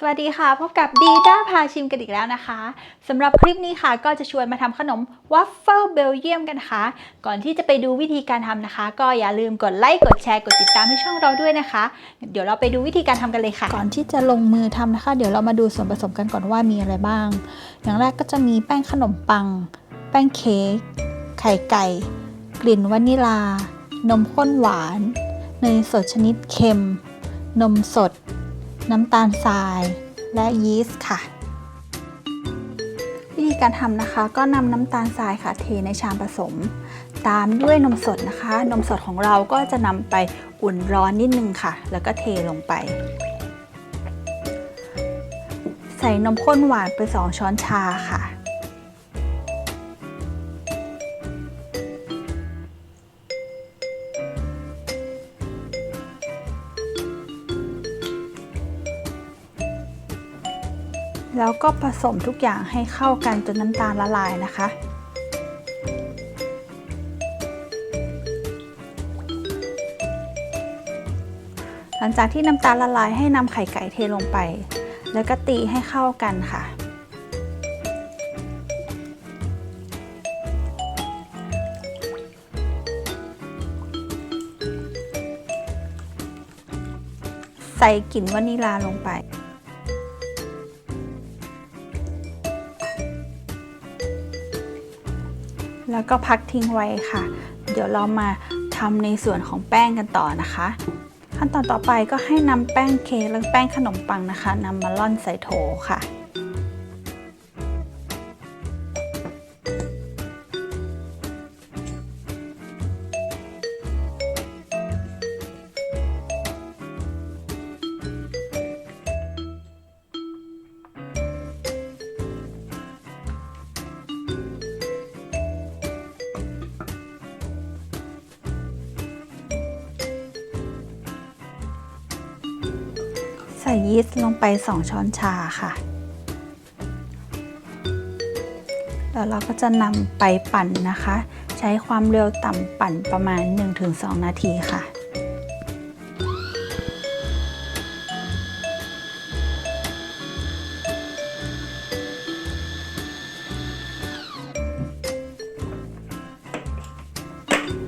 สวัสดีค่ะพบกับดีด้าพาชิมกันอีกแล้วนะคะสำหรับคลิปนี้ค่ะ ก็จะชวนมาทำขนมวัฟเฟิลเบลเยียมกันนะคะก่อนที่จะไปดูวิธีการทำนะคะ ก็อย่าลืมกดไลค์กดแชร์กดติดตามให้ช่องเราด้วยนะคะ เดี๋ยวเราไปดูวิธีการทำกันเลยค่ะ ก่อนที่จะลงมือทำนะคะ เดี๋ยวเรามาดูส่วนผสมกันก่อนว่ามีอะไรบ้าง อย่างแรกก็จะมีแป้งขนมปัง แป้งเค้กไข่ไก่ กลิ่นวานิลา นมข้นหวานเนยสดชนิดเค็ม นมสด น้ำตาลทราย และยีสต์ค่ะ วิธีการทำนะคะก็นำน้ำตาลทรายค่ะ เทในชามผสม ตามด้วยนมสดนะคะ นมสดของเราก็จะนำไปอุ่นร้อนนิดนึงค่ะ แล้วก็เทลงไป ใส่นมข้นหวานไป 2 ช้อนชาค่ะ แล้วก็ผสมทุกอย่างให้เข้ากันจนน้ำตาลละลายนะคะ หลังจากที่น้ำตาลละลายให้นำไข่ไก่เทลงไป แล้วก็ตีให้เข้ากันค่ะ ใส่กลิ่นวานิลาลงไป แล้วก็พักทิ้งไว้ค่ะ เดี๋ยวเรามาทำในส่วนของแป้งกันต่อนะคะ ขั้นตอนต่อไปก็ให้นำแป้งเค้กและแป้งขนมปังนะคะนำมาล่อนใส่โถค่ะ ยีสต์ลงไป 2 ช้อนชาค่ะ แล้วเราก็จะนำไปปั่นนะคะ ใช้ความเร็วต่ำปั่นประมาณ 1-2 นาทีค่ะ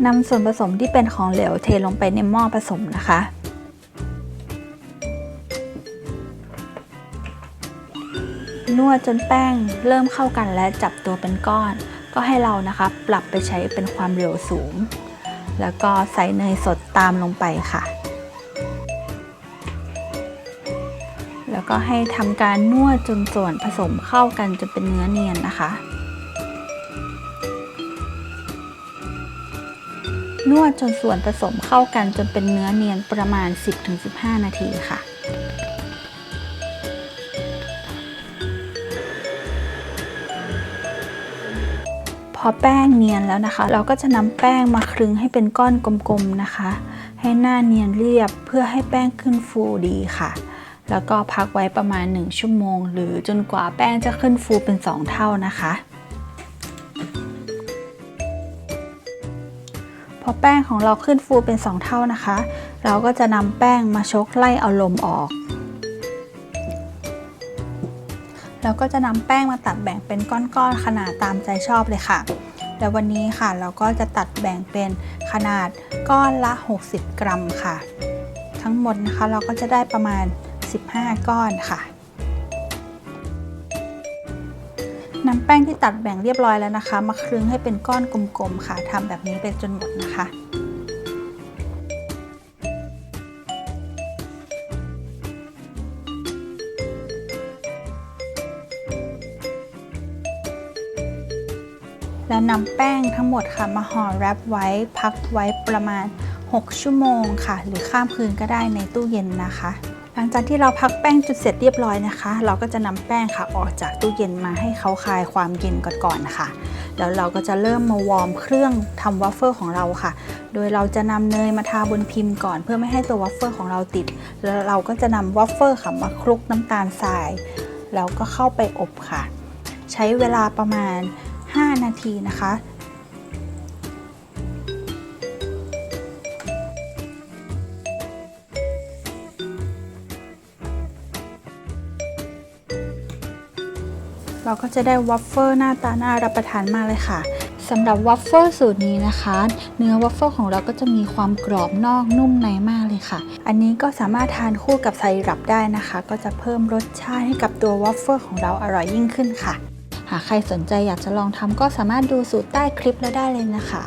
นำส่วนผสมที่เป็นของเหลวเทลงไปในหม้อผสมนะคะ นวดจนแป้งเริ่มเข้ากันและจับตัวเป็นก้อน ก็ให้เรานะคะปรับไปใช้เป็นความเร็วสูง แล้วก็ใส่เนยสดตามลงไปค่ะ แล้วก็ให้ทำการนวดจนส่วนผสมเข้ากันจนเป็นเนื้อเนียนนะคะนวดจนส่วนผสมเข้ากันจนเป็นเนื้อเนียนประมาณ 10-15 นาทีค่ะ พอแป้งเนียนแล้วนะคะ เราก็จะนำแป้งมาคลึงให้เป็นก้อนกลมๆนะคะ ให้หน้าเนียนเรียบเพื่อให้แป้งขึ้นฟูดีค่ะ แล้วก็พักไว้ประมาณ 1 ชั่วโมง หรือจนกว่าแป้งจะขึ้นฟูเป็น 2 เท่านะคะ พอแป้งของเราขึ้นฟูเป็น 2 เท่านะคะ เราก็จะนำแป้งมาชกไล่เอาลมออก แล้วก็จะนำแป้งมาตัดแบ่งเป็นก้อนๆขนาดตามใจชอบเลยค่ะ แต่วันนี้ค่ะเราก็จะตัดแบ่งเป็นขนาดก้อนละ 60 กรัมค่ะ ทั้งหมดนะคะเราก็จะได้ประมาณ 15 ก้อนค่ะนำแป้งที่ตัดแบ่งเรียบร้อยแล้วนะคะ มาคลึงให้เป็นก้อนกลมๆค่ะทำแบบนี้ไปจนหมดนะคะ แล้วนำแป้งทั้งหมดค่ะมาห่อแรปไว้พักไว้ประมาณ 6 ชั่วโมงค่ะ หรือข้ามคืนก็ได้ในตู้เย็นนะคะ หลังจากที่เราพักแป้งจุดเสร็จเรียบร้อยนะคะ เราก็จะนำแป้งค่ะออกจากตู้เย็นมาให้เขาคลายความเย็นก่อนๆนะคะแล้วเราก็จะเริ่มมาวอร์มเครื่องทำวัฟเฟิลของเราค่ะ โดยเราจะนำเนยมาทาบนพิมพ์ก่อน เพื่อไม่ให้ตัววัฟเฟิลของเราติด แล้วเราก็จะนำวัฟเฟิลค่ะมาคลุกน้ำตาลทราย แล้วก็เข้าไปอบค่ะ ใช้เวลาประมาณ 5 นาทีนะคะ เราก็จะได้วัฟเฟิลหน้าตาน่ารับประทานมากเลยค่ะสำหรับวัฟเฟิลสูตรนี้นะคะ เนื้อวัฟเฟิลของเราก็จะมีความกรอบนอกนุ่มในมากเลยค่ะ อันนี้ก็สามารถทานคู่กับไซรัปได้นะคะ ก็จะเพิ่มรสชาติให้กับตัววัฟเฟิลของเราอร่อยยิ่งขึ้นค่ะ หากใครสนใจอยากจะลองทำก็สามารถดูสูตรใต้คลิปแล้วได้เลยนะคะ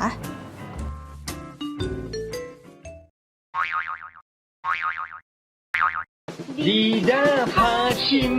ดีด้าพาชิม